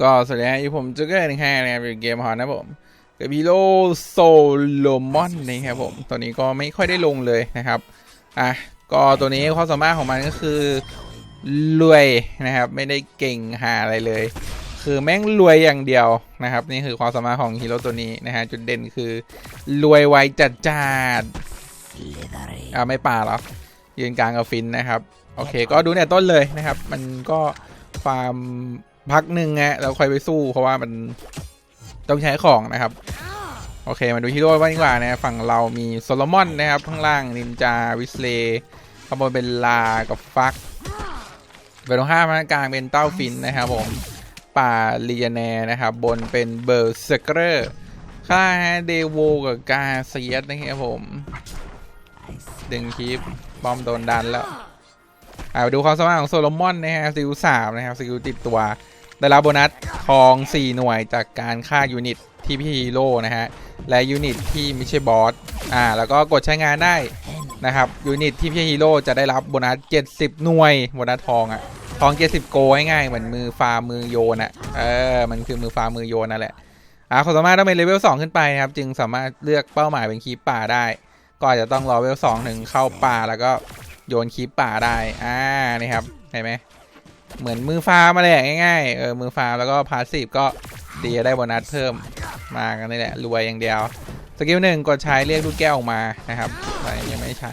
ก็สวัสดีครับผมจูเกอร์นะฮะนะครับเป็นเกมฮอนนะผมกับฮีโร่โซโลมอนนะครับผมตัวนี้ก็ไม่ค่อยได้ลงเลยนะครับอะก็ตัวนี้ความสามารถของมันก็คือรวยนะครับ ไม่ได้เก่งหาอะไรเลย คือแม่งรวยอย่างเดียวนะครับ นี่คือความสามารถของฮีโร่ตัวนี้นะฮะจุดเด่นคือรวยไวจัดจาดอ่าไม่ป่าหรอยืนกลางกับฟินนะครับ โอเค ก็ดูเนี่ยต้นเลยนะครับ มันก็ฟาร์ม พักหนึ่งไงแล้วค่อยไปสู้เพราะว่ามันต้องใช้ของนะครับ โอเคมาดูฮีโร่บ้างดีกว่านะฝั่งเรามีโซโลมอนนะครับข้างล่างนินจาวิสเลข้างบนเป็นลากับฟักไปตรงข้ามากลางเป็นเต้าฟินนะครับผมป่าลียาแนนะครับบนเป็นเบอร์เซเกอร์ข้าเดโวกับกาเซียสนะครับผมดึงคลิปบอมโดนดันแล้วอ่าดูความสามารถของโซโลมอนนะฮะสกิลสามนะครับสกิลติดตัว ได้รับโบนัสทอง 4 หน่วยจากการฆ่ายูนิตที่พี่ฮีโร่นะฮะ และยูนิตที่ไม่ใช่บอส อ่า แล้วก็กดใช้งานได้นะครับ ยูนิตที่พี่ฮีโร่จะได้รับโบนัส 70 หน่วย โบนัสทองอะทอง 70 โกง่ายๆเหมือนมือฟามือโยนอะเออ มันคือมือฟามือโยนนั่นแหละ อ่าความสามารถต้องเป็นเลเวล 2 ขึ้นไปนะครับ จึงสามารถเลือกเป้าหมายเป็นคีปป่าได้ ก็อาจจะต้องรอเลเวล 2 ถึงเข้าป่าแล้วก็โยนคีปป่าได้ อ่า นี่ครับ เห็นไหม เหมือนมือฟาร์มมาแหละง่ายๆเออมือฟาร์มแล้วก็พาสซีฟก็ดีได้โบนัสเพิ่มมากันนี่แหละรวยอย่างเดียวสกิลหนึ่งกดใช้เรียกลูกแก้วออกมานะครับแต่ยังไม่ใช้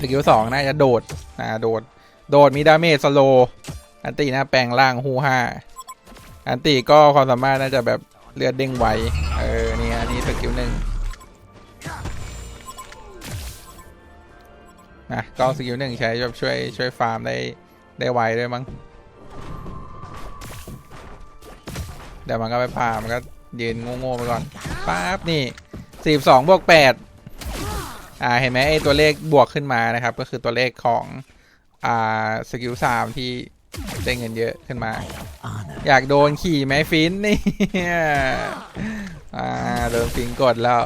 สกิลสองน่าจะโดดอ่าโดด โดดมีดาเมจสโลอันตีนะแปลงร่างฮูห้าอันตีก็ความสามารถน่าจะแบบเลือดเด้งไวเออนี่อันนี้สกิลหนึ่งนะก็สกิลหนึ่งใช้แบบช่วยช่วยฟาร์มได้ ได้ไวด้วยมั้งเดี๋ยวมันก็ไปพามันก็ยืนโง่ๆไปก่อนปั๊บนี่สี่สองบวกแปดอ่าเห็นไหมไอตัวเลขบวกขึ้นมานะครับ ก็คือตัวเลขของอ่าสกิลสามที่ได้เงินเยอะขึ้นมา อยากโดนขี่ไหมฟินนี่อ่าโดนฟินกดแล้ว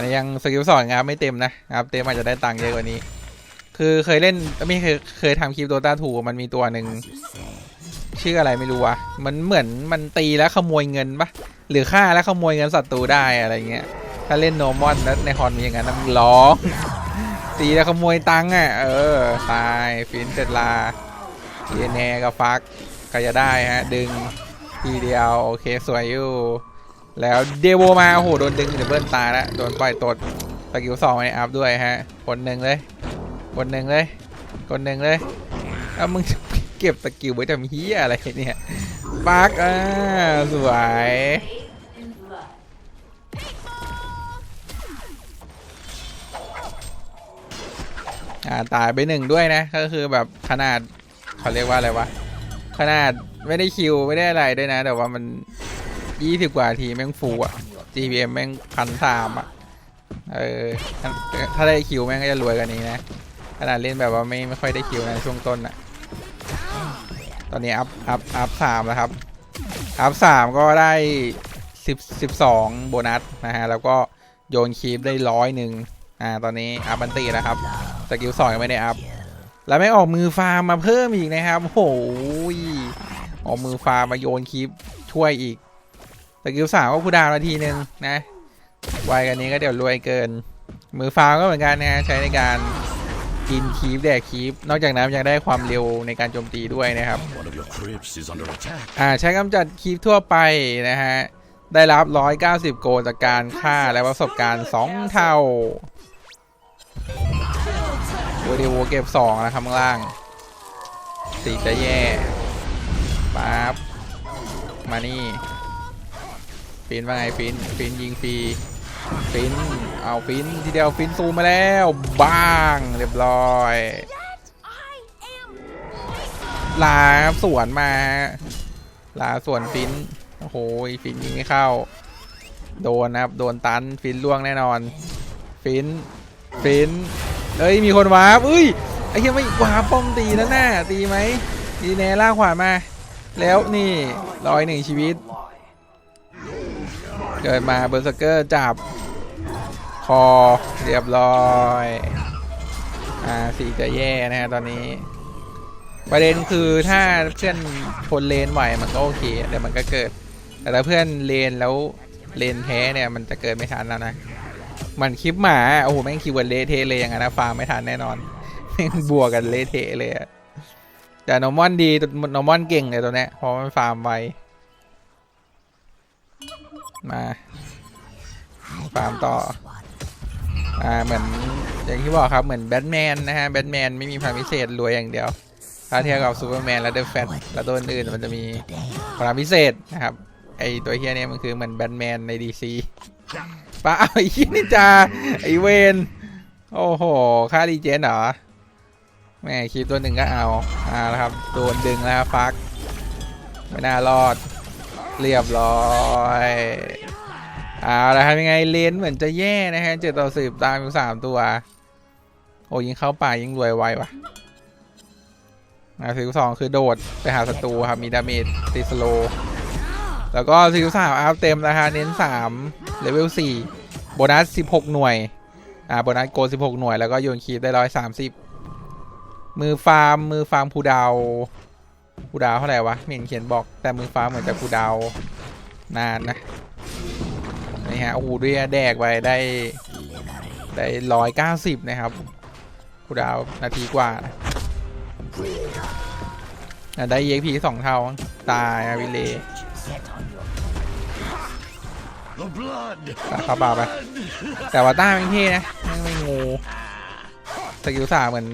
นนี้ยังสกิลสอนงานไม่เต็มนะครับเต็มอาจจะได้ตังค์เยอะกว่านี้ คือเคยเล่นไม่เคยเคยทำคลิปโดตาถูมันมีตัวหนึ่งชื่ออะไรไม่รู้วะมันเหมือนมันตีแล้วขโมยเงินปะหรือฆ่าแล้วขโมยเงินศัตรูได้อะไรเงี้ย ถ้าเล่นโนมอนแล้วในฮอนมีอย่างนั้นนะมึงร้อง ตีแล้วขโมยตังค์อะ เออ ตายฟินเสร็จลาเยเนกับฟักก็จะได้ฮะ ดึงทีเดียว โอเค สวยอยู่ แล้วเดโวมาโอ้โหโดนดึงเดบเบิลตายแล้วโดนปล่อยตดสกิลสองในอัพด้วยฮะคนหนึ่งเลยคนหนึ่งเลยคนหนึ่งเลยแล้วมึงเก็บสกิลไว้ทำเฮียอะไรเนี่ยปักอ่าสวยอ่าตายไปหนึ่งด้วยนะ ก็คือแบบขนาดเขาเรียกว่าอะไรวะขนาดไม่ได้คิวไม่ได้อะไรด้วยนะ แต่ว่ามัน ยี่สิบกว่าทีแม่งฟูอะ GPM แม่งพันสามอะ เออ ถ้าได้คิวแม่งก็จะรวยกว่านี้นะ ขนาดเล่นแบบว่าไม่ไม่ค่อยได้คิวในช่วงต้นอะ ตอนนี้อัพอัพอัพสามแล้วครับ อัพสามก็ได้สิบสิบสองโบนัสนะฮะ แล้วก็โยนคีปได้ร้อยหนึ่งอ่า ตอนนี้อัพบันตีนะครับ สกิลสองยังไม่ได้อัพ แล้วไม่ออกมือฟาร์มมาเพิ่มอีกนะครับโอ้โหออกมือฟาร์มมาโยนคีปช่วยอีก สกิลสามก็คูดาวนาทีหนึ่งนะไวกันนี้ก็เดี๋ยวรวยเกิน มือฟาร์มก็เหมือนกันนะใช้ในการกินคีฟแดกคีฟนอกจากนั้นยังได้ความเร็วในการโจมตีด้วยนะครับอ่าใช้กำจัดคีฟทั่วไปนะฮะได้รับ 190 โกลจากการฆ่าและประสบการณ์ 2 เท่าโวเดโวเก็บ 2 นะครับข้างล่างสีจะแย่ปั๊บมานี่ ฟินว่าไงฟินฟินยิงฟรีฟินเอาฟินทีเดียวฟินซูมมาแล้วบ้างเรียบร้อยลาสวนมาลาสวนฟินโอ้โหฟินยิงไม่เข้า โดนนะครับโดนตันฟินล่วงแน่นอน ฟินฟินเอ้ยมีคนวาร์ปอุ้ยไอ้เหี้ยไม่วาร์ปป้อมตีแล้วน่าตีไหมดีแน่ล่ากขวามา แล้วนี่ร้อยหนึ่งชีวิต เกิดมาเบอร์สเกอร์จับ คอเรียบร้อย อ่าสีจะแย่นะฮะตอนนี้ ประเด็นคือถ้าเพื่อนทนเลนไหวมันก็โอเคเดี๋ยวมันก็เกิด แต่ถ้าเพื่อนเลนแล้วเลนแท้เนี่ยมันจะเกิดไม่ทันแล้วนะมันคลิปหมาโอ้โหแม่งคิวกันเลเทเลยอย่างนั้นนะฟาร์มไม่ทันแน่นอนแม่งบวกกันเลเทเลยอะแต่นอร์มอนดีนอร์มอนเก่งเลยตัวเนี้ยเพราะมันฟาร์มไว มาฟาร์มต่ออ่าเหมือนอย่างที่บอกครับเหมือนแบทแมนนะฮะแบทแมนไม่มีพลังพิเศษรวยอย่างเดียว ถ้าเทียบกับซูเปอร์แมนและเดอะแฟตและตัวอื่นมันจะมีพลังพิเศษนะครับไอตัวเฮียเนี่ยมันคือเหมือนแบทแมนในดีซีป้าเอาไอ้ขี้ยนี่จ้าไอเวนโอ้โหค่าดีเจนเหรอแม่คลิปตัวหนึ่งก็เอาอ่าแล้วครับโดนดึงแล้วฟักไม่น่ารอด เรียบร้อยเอาละครับยังไงเลนเหมือนจะแย่นะฮะเจ็ดต่อสิบตามอยู่สามตัว โอ้ยิงเข้าป่ายิงรวยไวว่ะอ่าสิบสองคือโดดไปหาศัตรูครับมีดาเมจตีสโล แล้วก็สิบสามอัพเต็มนะฮะเน้นสามเลเวลสี่โบนัสสิบหกหน่วย อ่าโบนัสโกสิบหกหน่วยแล้วก็โยนคีบได้ร้อยสามสิบมือฟาร์มมือฟาร์มภูดา วภูดาวเท่าไหร่วะไม่เห็นเขียนบอกแต่มือฟ้าเหมือนจะภูดาวนานนะนี่ฮะโอ้โหด้วยแดกไปได้ได้ร้อยเก้าสิบนะครับภูดาวนาทีกว่านะอะได้ EXP สองเท่าตายอวิเล The blood. ตัดเข้าเปล่าไปแต่ว่าต้าแม่งเท่นะม่งไม่งูสกิลสามเหมือน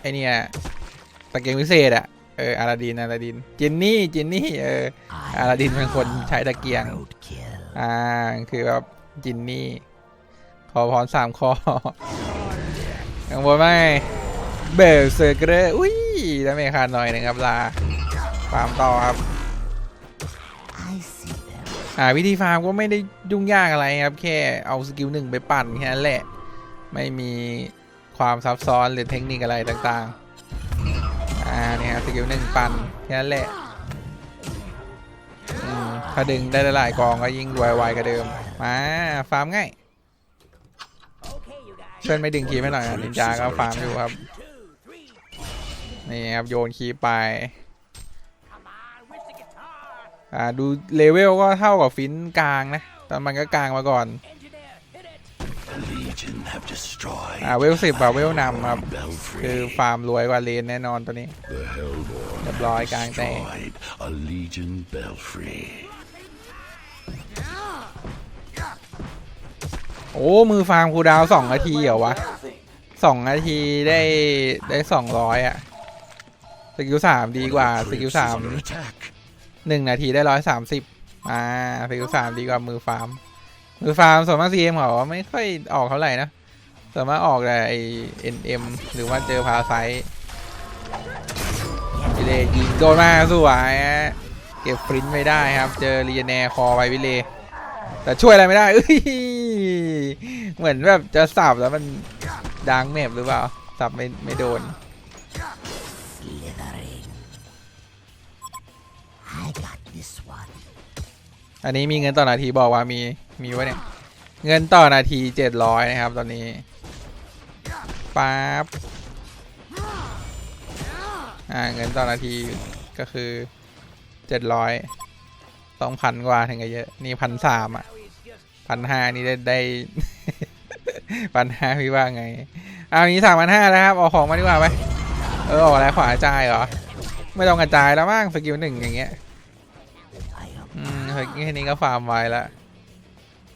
ไอเนี่ยสเกลพิเศษอะ เอออาราดินอาราดินจินนี่จินนี่เอออาราดินเป็นคนใช้ตะเกียงอ่าคือแบบจินนี่ขอพรสามข้อกังวลไหมเบลเซอร์เกอร์อุ้ยได้ไม่ขาดหน่อยหนึงครับลาฟาร์มต่อครับอ่าวิธีฟาร์มก็ไม่ได้ยุ่งยากอะไรครับ แค่เอาสกิลหนึ่งไปปั่นแค่นั้นแหละ ไม่มีความซับซ้อนหรือเทคนิคอะไรต่างๆอ่า เนี่ยสกิลหนึ่งปั่นแค่นั้นแหละถ้าดึงได้หลายกองก็ยิ่งรวยไวกว่าเดิม มาฟาร์มง่ายเพื่อนไม่ดึงคีไม่หน่อยนินจาก็ฟาร์มอยู่ครับ นี่ครับโยนคีไป อ่าดูเลเวลก็เท่ากับฟินกลางนะตอนมันก็กลางมาก่อน อ่าเวลสิบอะเวลนำครับ Belfry. คือฟาร์มรวยกว่าเลนแน่นอนตัวนี้ The Hellborn เรียบร้อยกลางแตก destroyed a Legion Belfry. โอ้ มือฟาร์มคูลดาวน์สองนาทีเหรอวะสองนาทีได้ได้สองร้อยอะสกิลสามดีกว่า Our สกิล crypts สาม is under attack. หนึ่งนาทีได้ร้อยสามสิบอ่าสกิลสามดีกว่ามือฟาร์ม มือฟาร์มส่วนมากซีเอ็มเขาไม่ค่อยออกเท่าไหร่นะส่วนมากออกแต่ไอเอ็นเอ็มหรือว่าเจอพาไซวิเลยิงโดนมาสวยฮะเก็บฟรินต์ไม่ได้ครับ เจอรีเจเนร์คอไปวิเล แต่ช่วยอะไรไม่ได้เอ้ยเหมือนแบบจะสับแล้วมันดังเมบหรือเปล่าสับไม่ไม่โดนอันนี้มีเงินต่อนาทีบอกว่ามี มีวะเนี่ย เงินต่อนาทีเจ็ดร้อยนะครับตอนนี้ปั๊บอ่าเงินต่อนาทีก็คือเจ็ดร้อยต้องพันกว่าถึงจะเยอะนี่พันสามอะพันห้านี่ได้ได้พันห้าพี่ว่าไง เอานี้สามพันห้าแล้วครับเอาของมาดีกว่าไปเออออกอะไรขวาจ่ายเหรอ ไม่ต้องกระจายแล้วมั้งสกิลหนึ่งอย่างเงี้ยอืมแค่นี้ก็ฟาร์มไว้ละ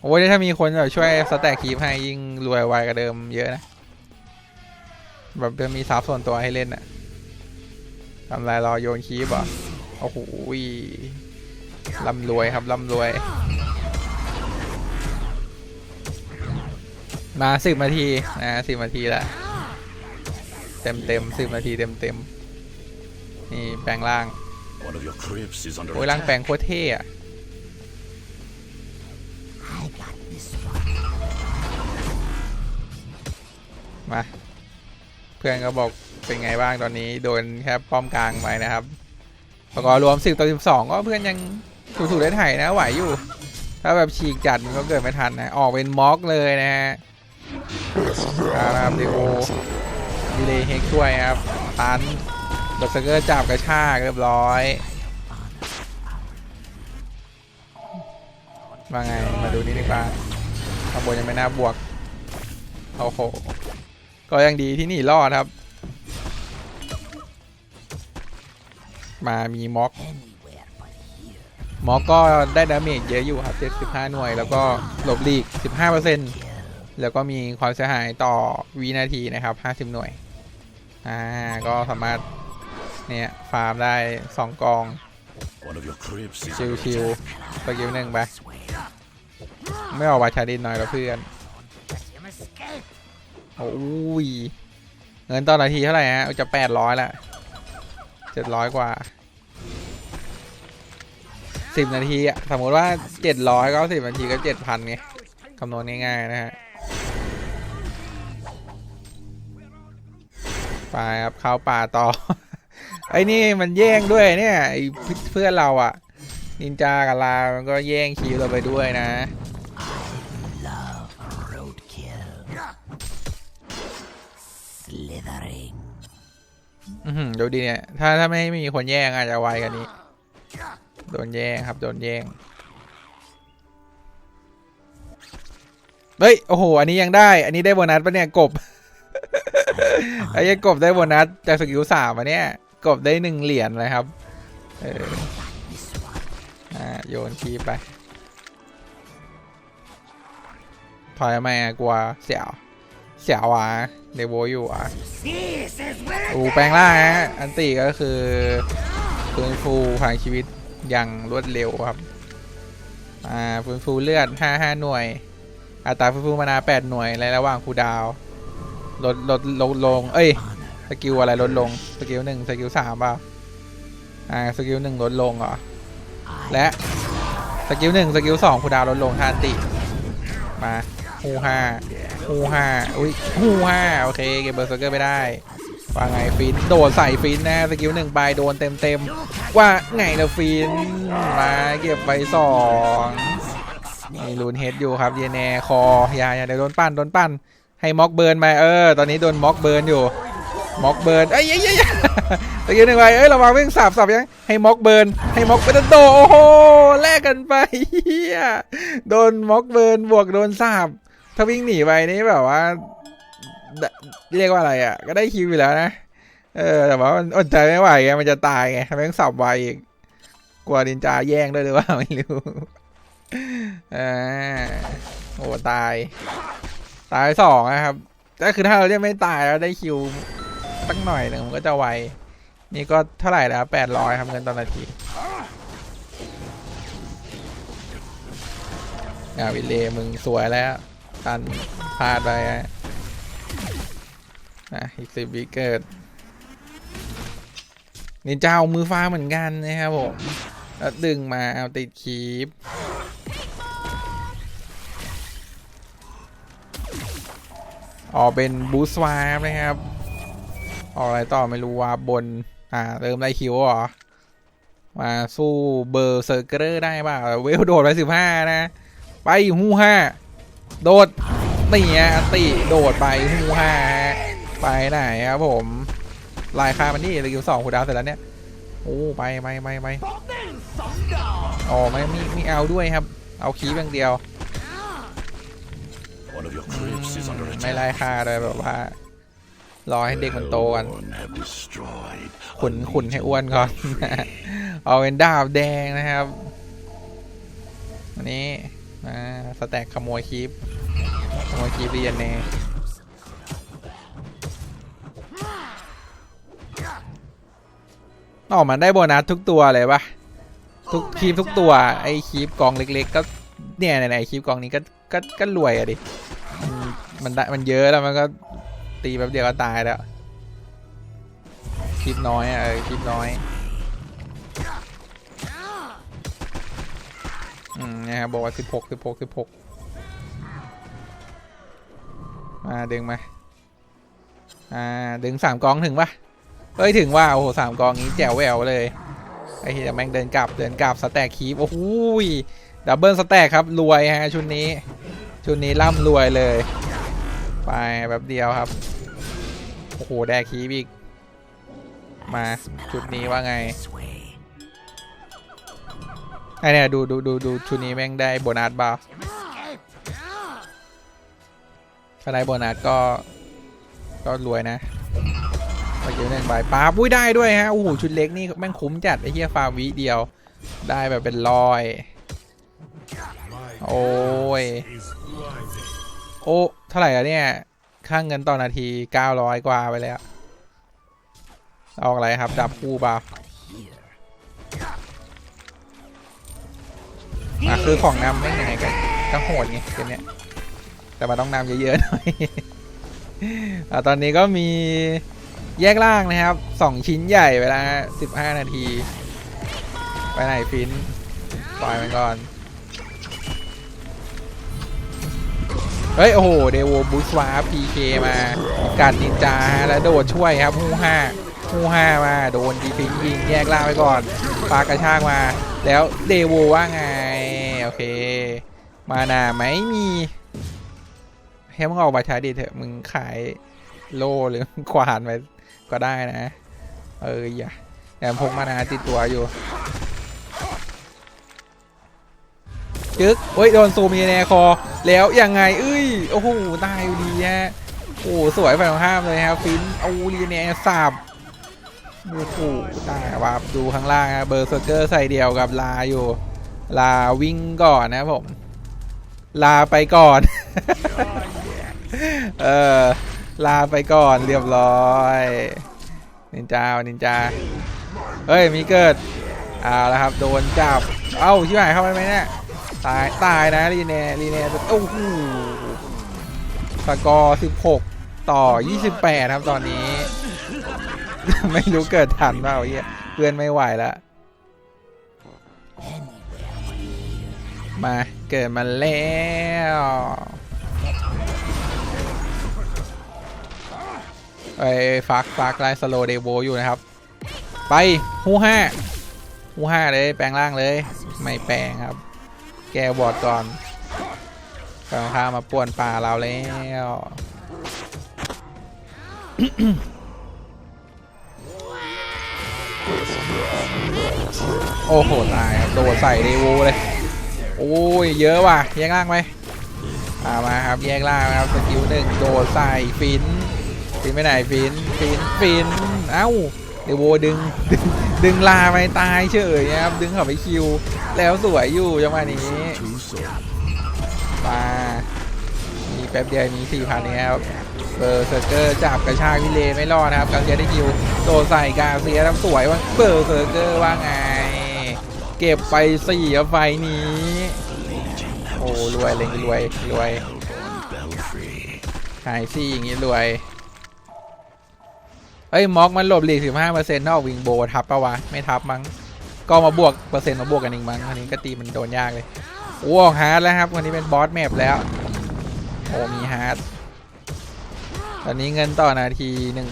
โอ้ยถ้ามีคนแบบช่วยสแต็กคีปให้ยิ่งรวยไวกว่าเดิมเยอะนะ แบบจะมีซับส่วนตัวให้เล่นอะทำไรรอโยนคีปเหรอะโอ้โหร่ำรวยครับร่ำรวย มาสิบนาทีนะสิบนาทีละเต็มเต็มสิบนาทีเต็มเต็มนี่แปลงร่าง One of your crypts is under โอ้ยร่างแปลง attack. โคตรเท่อะ มา เพื่อนก็บอกเป็นไงบ้างตอนนี้โดนแค่ป้อมกลางไปนะครับแล้วก็รวม10ต่อ12ก็เพื่อนยังถูกๆได้ไถ่นะไหวอยู่ ถ้าแบบฉีกจัดมันก็เกิดไม่ทันนะ ออกเป็นม็อกเลยนะฮะเอาละครับเดโอดีเลยเฮกช่วยครับตันดอกสเกอร์จับกระชากเรียบร้อยว่าไง มาดูนี่ดีกว่าข้างบนยังไม่น่าบวก โอ้โห ก็ยังดีที่นี่รอดครับ มามีม็อกม็อกก็ได้ดาเมจเยอะอยู่ครับ 75 หน่วย แล้วก็หลบหลีก 15%แล้วก็มีความเสียหายต่อวินาทีนะครับ 50 หน่วย อ่า ก็สามารถ เนี่ย ฟาร์มได้ 2 กอง ชิว under ชิว attack. สกิลหนึ่งไป ไม่ออกวาชาดินหน่อยแล้วเพื่อน โอ้ยเงินต่อนาทีเท่าไหร่ฮะจะ800ละ700กว่า10นาทีอะสมมติว่า700ก็10นาทีก็7,000ไงคำนวณง่ายๆนะฮะไปครับเข้าป่าต่อ ไอ้นี่มันแย่งด้วยเนี่ยไอ้เพื่อนเราอะนินจากับลา มันก็แย่งคิวเราไปด้วยนะ อือหือดูดีเนี่ย ถ้าถ้าไม่มีคนแย่งอาจจะไวกันนี้ โดนแย่งครับ โดนแย่ง เฮ้ย โอ้โห อันนี้ยังได้ อันนี้ได้โบนัสปะเนี่ย กบ ไอ้ยังกบได้โบนัสจากสกิลสามอันเนี้ย กบได้หนึ่งเหรียญเลยครับ เอออ่าโยนคีไป ถอยมากลัวเสียว เสียวอะเดโวอยู่อะอูแปลงล่างฮะอันติก็คือฟื้นฟูพลังชีวิตอย่างรวดเร็วครับอ่าฟื้นฟูเลือด 5 5 หน่วย อัตราฟื้นฟูมานา 8 หน่วยในระหว่างคูลดาวน์ลดลดลดลง เอ้ยสกิลอะไรลดลงสกิลหนึ่งสกิลสามเปล่าอ่าสกิลหนึ่งลดลงเหรอและสกิลหนึ่งสกิลสองคูลดาวน์ลดลงทานติมาฮูห้า ฮูห้าอุ้ยฮูห้าโอเคเก็บเบอร์เซอร์เกอร์ไปได้ว่าไงฟินโดดใส่ฟินนะสกิลหนึ่งไปโดนเต็มเต็มๆว่าไงละฟินมาเก็บไปสองมีลูนเฮดอยู่ครับเยเนคออย่าอย่าเดี๋ยวโดนปั้นโดนปั้น ให้ม็อกเบิร์นไปเออ ตอนนี้โดนม็อกเบิร์นอยู่ม็อกเบิร์นเอ้ยเอ้ยเอ้ยยตะกี้หนึ่งไปเอ้ยระวังเพิ่งสับสับยังให้ม็อกเบิร์นให้ม็อกเป็นโดโอ้โหแลกกันไปเฮียโดนม็อกเบิร์นบวกโดนสับ ถ้าวิ่งหนีไปนี่แบบว่า เรียกว่าอะไรอะ ก็ได้คิวอยู่แล้วนะ เออ แต่ว่ามันอดใจไม่ไหวไง มันจะตายไงทำไมต้องสับไวอีก กลัวดินจาแย่งด้วยหรือว่าไม่รู้อ่าโอ้ตาย ตายสองนะครับ ก็คือถ้าเราจะไม่ตายแล้วได้คิวตั้งหน่อยหนึ่งมันก็จะไว นี่ก็เท่าไหร่แล้วแปดร้อยครับเงินต่อนาทีงาวิเลมึงสวยแล้ว ตันพลาดไปอะอีกสิบวิเกิดนี่เจ้ามือฟ้าเหมือนกันนะครับผมแล้วดึงมาเอาติดคีปออกเป็นบูสวาร์นะครับ ออกอะไรต่อไม่รู้ว่าบน อ่าเริ่มได้คิวหรอ มาสู้เบอร์เซอร์เกอร์ได้ป่ะเวลโดดไปสิบห้านะ ไปหูห้า โดดนี่ฮะตีโดดไปหูห้าไปไหนครับผมลายคามันนี่เลยคิวสองคูดาวเสร็จแล้วเนี่ยโอ้ไปไปไปไปอ๋อไม่มีมีเอาด้วยครับ เอาคีบอย่างเดียวไม่ไล่ attack. ค่าเลยแบบว่ารอให้เด็กมันโตกันขุนขุนให้อ้วนก่อนเอาเป็นดาบแดงนะครับอันนี้ อ่าสแต็กขโมยคีปขโมยคีปดีเนออกมาได้โบนัสทุกตัวเลยปะทุกคีปทุกตัวไอคีปกองเล็ก ๆ ก็เนี่ยไหนๆคีปกองนี้ก็ก็ก็รวยอะดิมันมันได้มันเยอะแล้วมันก็ตีแป๊บเดียวก็ตายแล้วคลิปน้อยอะคลิปน้อย อืมนะครับบอกว่าสิบหกสิบหกสิบหกมาดึงมา อ่าดึงสามกองถึงปะเอ้ยถึงว่าโอ้โหสามกองนี้แจ๋วแหววเลยไอ้ที่แม่งเดินกลับเดินกลับสแต็กคีปโอ้โหดับเบิลสแต็กครับรวยฮะชุดนี้ ชุดนี้ร่ำรวยเลย ไปแบบเดียวครับโอ้โหแดกคีปอีกมา ชุดนี้ว่าไง ไอเนี่ยดูดูดูดูชุดนี้แม่งได้โบนัสบ้าถ้าได้โบนัสก็ ก็รวยนะไปเจอหนึ่งใบปาบอุ้ยได้ด้วยฮะโอ้โหชุดเล็กนี่แม่งคุ้มจัดไอ้เหี้ยฟาวิเดียว ได้แบบเป็นร้อย โอ้ยโอ้เท่าไหร่อะเนี่ยค่าเงินต่อนาที 900 กว่าไปแล้ว ออกอะไรครับ ดับคู่เปล่า อะคือของนำไม่ยังไงกันก็โหดไงเกมเนี้ยแต่มันต้องนำเยอะๆหน่อยอะตอนนี้ก็มีแยกล่างนะครับสองชิ้นใหญ่เวลา15นาที ไปไหนฟินปล่อยมันก่อน เฮ้ย โอ้โห เดวบูสวาพีเคมากัดนินจาแล้วโดดช่วยครับฮูห้า ฮูห้ามาโดนดีฟิงยิงแยกล่างไปก่อนปากระชากมา แล้วเดโวว่าไง โอเค มานาไม่มีให้มึงออกมาใช้ดีเถอะมึงขายโลหรือขวานไปก็ได้นะ เอออย่าแต่พกมานาติดตัวอยู่จึ๊กเฮ้ย โดนซูมีแนคอ แล้วยังไง เอ้ย โอ้โห ตายอยู่ดีฮะ โอ้ สวยไปของห้ามเลยครับฟิน เอาลีเนสับ โอ้โหตายวับดูข้างล่างฮะเบอร์เซอร์เกอร์ใส่เดียวกับลาอยู่ ลาวิ่งก่อนนะผม ลาไปก่อน เออ ลาไปก่อนเรียบร้อยนินจา นินจา เฮ้ย มีเกิดเอาละครับ โดนจับ เอ้าชิบหายเข้าไปไหมเนี่ย ตาย ตายนะรีเน่รีเน่โอ้โหสกอร์ 16 ต่อ 28 ครับตอนนี้ ไม่รู้เกิดทันเปล่าเฮียเพื่อนไม่ไหวแล้วมาเกิดมาแล้วไอ้ฟักฟักไลสโลเดโวอยู่นะครับ ไปฮูห้าฮูห้าเลยแปลงร่างเลย ไม่แปลงครับ แกบอดก่อนกำลังข้ามมาป่วนป่าเราแล้ว โอ้โห ตายครับ โดดใส่เดโวเลย โอ้ย เยอะว่ะ แยกล่างไปมามาครับ แยกล่างครับ สกิลหนึ่งโดดใส่ฟิน ฟินไปไหนฟิน ฟิน ฟิน เอ้า เดวดึงดึง ดึงลาไปตายเฉยครับ ดึงเขาไปคิว แล้วสวยอยู่จังหวะนี้มามีแป๊บเดียวมีสี่พันนี้ครับ เบอร์เซอร์เกอร์จับกระชากวิเลไม่รอดนะครับกาเซียได้คิวโดนใส่กาเซียทำสวยว่าเบอร์เซอร์เกอร์ว่าไง เก็บไปสี่ไฟนี้ โอ้รวยเลยรวยรวยหายซี่อย่างงี้รวยเอ้ยม็อกมันหลบหลีกสิบห้าเปอร์เซ็นต์นอกวิงโบทับปะวะ ไม่ทับมั้ง ก็มาบวกเปอร์เซ็นต์มาบวกกันอีกมั้งอันนี้ก็ตีมันโดนยากเลยโอ้ฮาร์ดแล้วครับวันนี้เป็นบอสแมปแล้ว โอ้มีฮาร์ด ตอนนี้เงินต่อนาทีหนึ่ง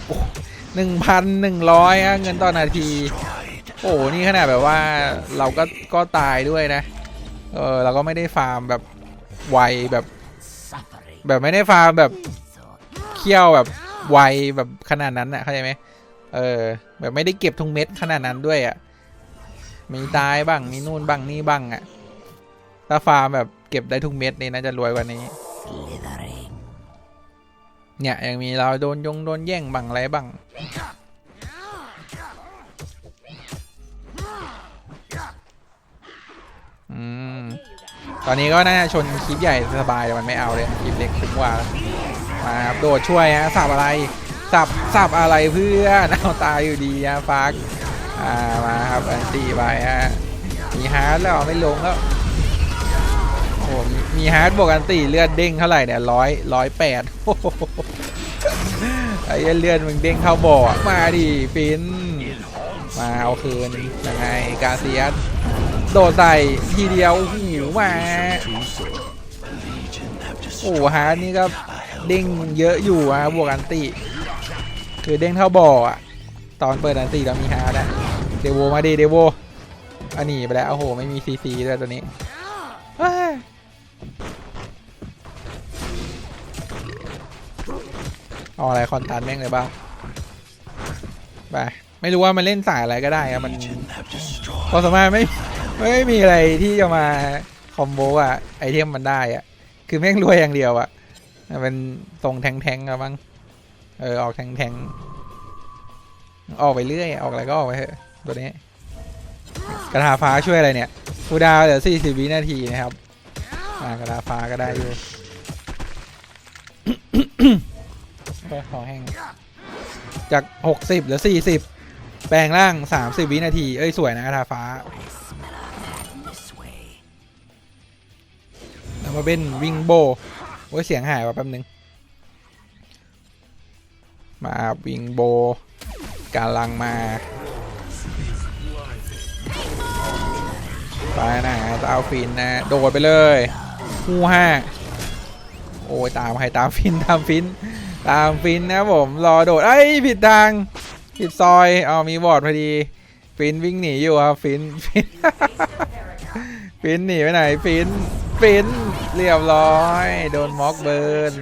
หนึ่งพันหนึ่งร้อยเงินต่อนาที Destroyed. โอ้นี่ขนาดแบบว่าเราก็ก็ตายด้วยนะ เออเราก็ไม่ได้ฟาร์มแบบไวแบบ แบบไม่ได้ฟาร์มแบบเคี่ยวแบบไวแบบขนาดนั้นน่ะเข้าใจไหมเออ แบบไม่ได้เก็บทุกเม็ดขนาดนั้นด้วยอะมีตายบ้างมีนู่นบ้างนี่บ้างอะถ้าฟาร์มแบบเก็บได้ทุกเม็ดนี่น่าจะรวยกว่านี้ เนี่ยยังมีเราโดนยงโดนแย่งบ้างอะไรบ้างอืมตอนนี้ก็น่าจะชนคลิปใหญ่สบายแต่มันไม่เอาเลยคลิปเล็กคุ้มกว่ามาครับโดดช่วยฮะสับอะไรสับสับอะไรเพื่อนเอาตายอยู่ดีนะฟักอ่ามาครับอันตีไปฮะมีฮาร์ดแล้วไม่ลงแล้ว หมีมีฮาร์ดบวกอันตีเลือดเด้งเท่าไหร่เนี่ยร้อยร้อยแปดไอ้เลือดมึงเด้งเข้าบ่อมาดิฟินมาเอาคืนยังไงกาเซียสโดดใส่ทีเดียวหิวมาโอ้ฮาร์ดนี่ก็เด้งเยอะอยู่อะบวกอันติคือเด้งเท่าบ่ออะตอนเปิดอันติแล้วมีฮาร์ดอะเดโวมาดิเดโวอันนี้ไปแล้วโอ้โหไม่มีซีซีด้วยตัวนี้ เอาอะไรคอนตันแม่งเลยบ้างไปไม่รู้ว่ามันเล่นสายอะไรก็ได้ครับมัน Legion have destroyed. ความสมารถไม่ไม่มีอะไรที่จะมาคอมโบอะไอเทมมันได้อะคือแม่งรวยอย่างเดียวอะเป็นทรงแทงแทงๆอะมั้งเออออกแทงแทงๆออกไปเรื่อยออกอะไรก็ออกไปเถอะตัวนี้กระทาฟ้าช่วยอะไรเนี่ยคูดาวเหลือ40วินาทีนะครับ อ่ากระทาฟ้าก็ได้อยู่ไปขอแห้งจาก 60เหลือ 40 แปลงร่าง 30 วินาที เอ้ย สวยนะกระทาฟ้าแล้วมาเป็นวิงโบโอ้ย เสียงหายว่ะแป๊บนึง มาวิงโบกำลังมาไปนะจะเอาฟินนะ โดดไปเลย ฮู้ห้าโอ้ยตามใครตามฟินตามฟิน ตามฟินนะผมรอโดดเอ้ยผิดทางผิดซอยเอามีวอดพอดี ฟินวิ่งหนีอยู่ครับฟินฟินฟินหนีไปไหนฟินฟินเรียบร้อย โดนม็อกเบิร์น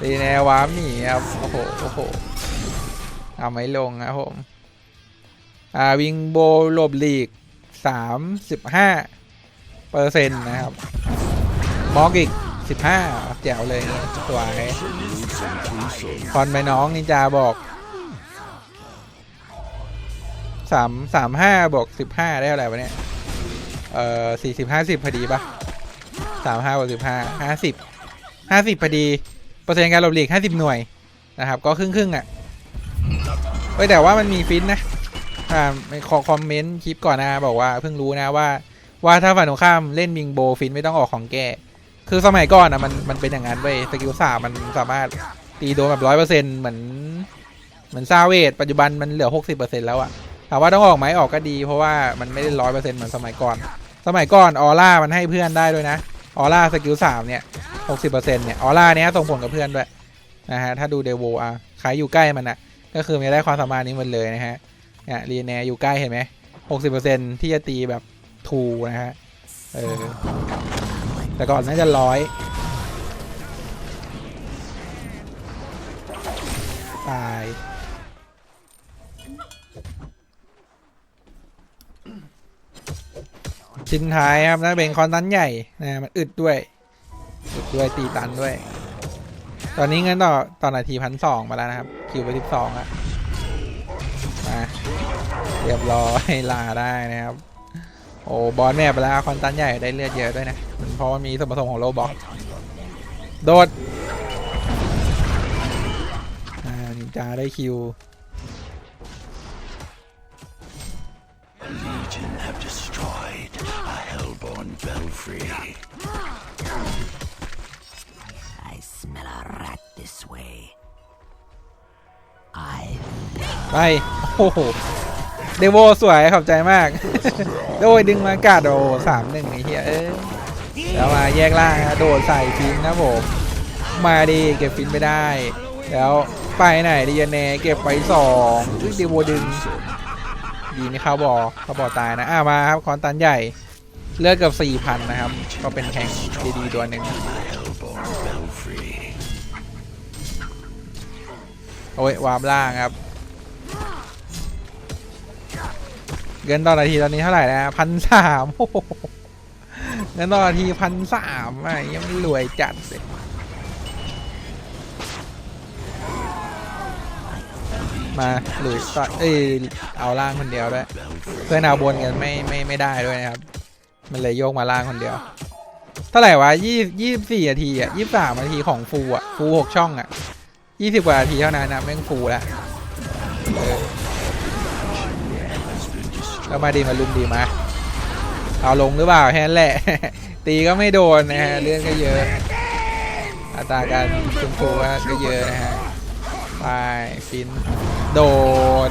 ตีแนววามหนีครับโอ้โหโอ้โหเอาไม่ลงครับผมอ่าวิงโบหลบหลีกสามสิบห้าเปอร์เซ็นต์นะครับ มอกอีกสิบห้าแจ๋วเลยสวยคอนไปน้องนินจาบอกสามสามห้าบวกสิบห้าได้เท่าไรวะเนี่ย เอ่อสี่สิบห้าสิบพอดีปะสามห้าบวกสิบห้าห้าสิบห้าสิบพอดี เปอร์เซ็นต์การหลบหลีกห้าสิบหน่วยนะครับ ก็ครึ่งครึ่งอะเฮ้ยแต่ว่ามันมีฟินนะอ่าไม่ขอคอมเมนต์คลิปก่อนนะบอกว่าเพิ่งรู้นะว่าว่าถ้าฝ่ายตรงข้ามเล่นบิงโบฟินไม่ต้องออกของแก้ คือสมัยก่อนอะมันมันเป็นอย่างนั้นเว้ยสกิลสามมันสามารถตีโดนแบบร้อยเปอร์เซ็นต์เหมือนเหมือนซาเวทปัจจุบันมันเหลือหกสิบเปอร์เซ็นต์แล้วอะถามว่าต้องออกไหมออกก็ดี เพราะว่ามันไม่ได้ร้อยเปอร์เซ็นต์เหมือนสมัยก่อน สมัยก่อนออร่ามันให้เพื่อนได้ด้วยนะออร่าสกิลสามเนี่ยหกสิบเปอร์เซ็นต์เนี่ยออร่าเนี้ยส่งผลกับเพื่อนด้วยนะฮะถ้าดูเดโวอะใครอยู่ใกล้มันอะก็คือมันได้ความสามารถนี้หมดเลยนะฮะเนี่ยรีแนอยู่ใกล้เห็นไหมหกสิบเปอร์เซ็นต์ที่จะตีแบบทูนะฮะเออ แต่ก่อนน่าจะร้อยตายชิ้นท้ายครับนะเป็นคอนตันใหญ่นะมันอึดด้วยอึดด้วยตีตันด้วย ตอนนี้เงินต่อต่อนาทีพันสองมาแล้วนะครับ คิวไปสิบสองอะมาเรียบร้อยลาได้นะครับ โอ้บอลแม่ไปแล้วคอนตันใหญ่ได้เลือดเยอะด้วยนะมันเพราะว่ามีส่วนผสมของโลบอกโดดอ่านินจาได้คิว Legion have destroyed a hellborn belfry. I smell a rat this way. I ไป โอ้โห เดโวสวยขอบใจมากโดยดึงมากาดโอสามหนึ่งไอ้เหี้ยเอ้ยแล้วมาแยกล่างนะโดดใส่ฟินนะผมมาดีเก็บฟินไปได้ แล้วไปไหนดีเนเก็บไปสองอุ๊ยเดโวดึงดีนี่ข้าบอข้าบอตายนะอ่ามาครับคอนตันใหญ่เลือดเกับสี่พันนะครับ ก็เป็นแข่งดีๆตัวหนึ่งโอ้ยวาร์มล่างครับ เงินต่อนาทีตอนนี้เท่าไหร่นะพันสามเงินต่อนาทีพันสามอะยังไม่รวยจัดเลยมาหลุยต่อเอ้ยเอาล่างคนเดียวด้วยเพื่อนเอาบนกันไม่ไม่ไม่ได้ด้วยนะครับ มันเลยโยกมาล่างคนเดียวเท่าไหร่วะยี่ยี่สี่นาทีอะยี่สามนาทีของฟูอะฟูหกช่องอะยี่สิบกว่านาทีเท่านั้นนะแม่งฟูแล้ว แล้วมาดีมาลุมดีมา เอาลงหรือเปล่าแค่นั้นแหละ ตีก็ไม่โดนนะฮะเลื่อนก็เยอะ อัตราการชมพูก็เยอะนะฮะไปฟิน โดด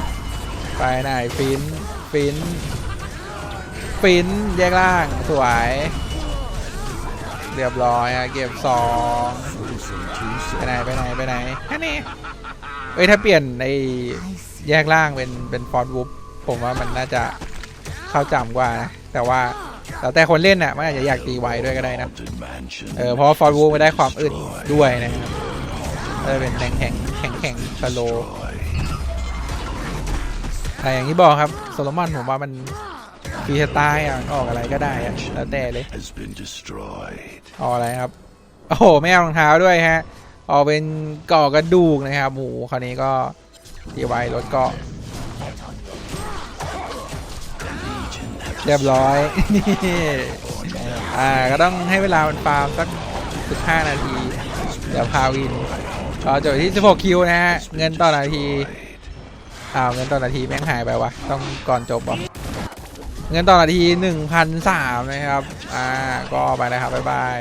ไปไหนฟิน ฟิน ฟินแยกล่างสวย เรียบร้อยอะเก็บสองไปไหนไปไหนไปไหนแค่นี้เอ้ยถ้าเปลี่ยนในแยกล่างเป็นเป็นฟอนต์วูฟ ผมว่ามันน่าจะเข้าจำกว่านะแต่ว่าแล้วแต่คนเล่นน่ะมันอาจจะอยากตีไวด้วยก็ได้นะเออเพราะฟอนวูมันได้ความอึดด้วยนะครับก็จะเป็นแข็งแข็งแข็งแข็งสโลแต่อย่างที่บอกครับโซโลมอนผมว่ามันฟีสไตล์อะออกอะไรก็ได้อะแล้วแต่เลย has been destroyed. เอาอะไรครับ โอ้โห ไม่เอารองเท้าด้วยฮะเอาเป็นกาะกระดูกนะครับโอ้โหคราวนี้ก็ตีไว้รถเกาะ เรียบร้อย นี่อ่าก็ต้องให้เวลามันฟาร์มสัก 15 นาที เดี๋ยวพาวินก็จบที่ 16 คิวนะฮะ เงินต่อนาที อ้าวเงินต่อนาทีแม่งหายไปวะ ต้องก่อนจบวะเงินต่อนาที 1,003นะครับ อ่า ก็ไปนะครับ บ๊ายบาย